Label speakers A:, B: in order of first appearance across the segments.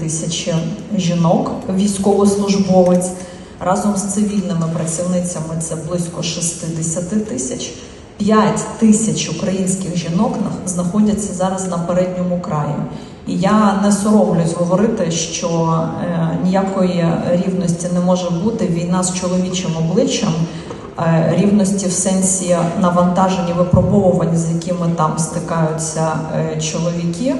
A: тисячі жінок, військовослужбовець. Разом з цивільними працівницями це близько 60 тисяч. 5 тисяч українських жінок знаходяться зараз на передньому краї. І я не соромлюсь говорити, що е, ніякої рівності не може бути. Війна з чоловічим обличчям, е, рівності в сенсі навантажень і випробовувань, з якими там стикаються е, чоловіки.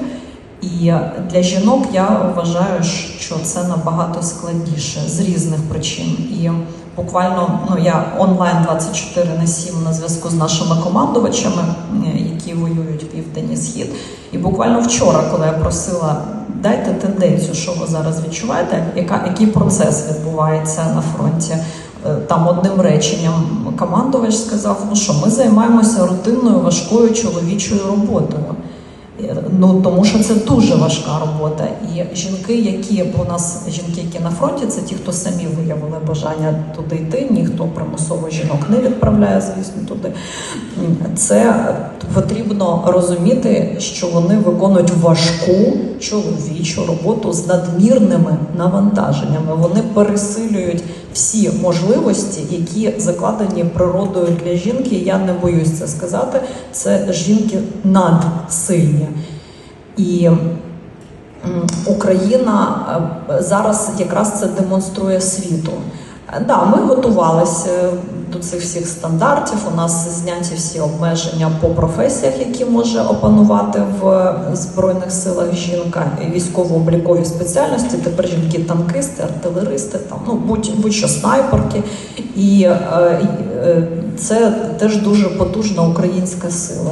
A: І для жінок я вважаю, що це набагато складніше з різних причин. І буквально ну я онлайн 24 на 7 на зв'язку з нашими командувачами, які воюють південь і схід. І буквально вчора, коли я просила дайте тенденцію, що ви зараз відчуваєте, яка який процес відбувається на фронті. Е, Там одним реченням командувач сказав: ну що ми займаємося рутинною важкою чоловічою роботою. Е, Ну тому що це дуже важка робота. І жінки, які бо у нас жінки, які на фронті, це ті, хто самі виявили бажання туди йти. Ніхто примусово жінок не відправляє, звісно, туди. Це потрібно розуміти, що вони виконують важку чоловічу роботу з надмірними навантаженнями. Вони пересилюють всі можливості, які закладені природою для жінки. Я не боюсь це сказати. Це жінки надсильні. І Україна е, зараз якраз це демонструє світу. Е, Да, ми готувалися до цих всіх стандартів. У нас зняті всі обмеження по професіях, які може опанувати в збройних силах жінка, військово-облікові спеціальності. Тепер жінки танкисти, артилеристи, там ну будь будь-що снайперки, і е, е, це теж дуже потужна українська сила.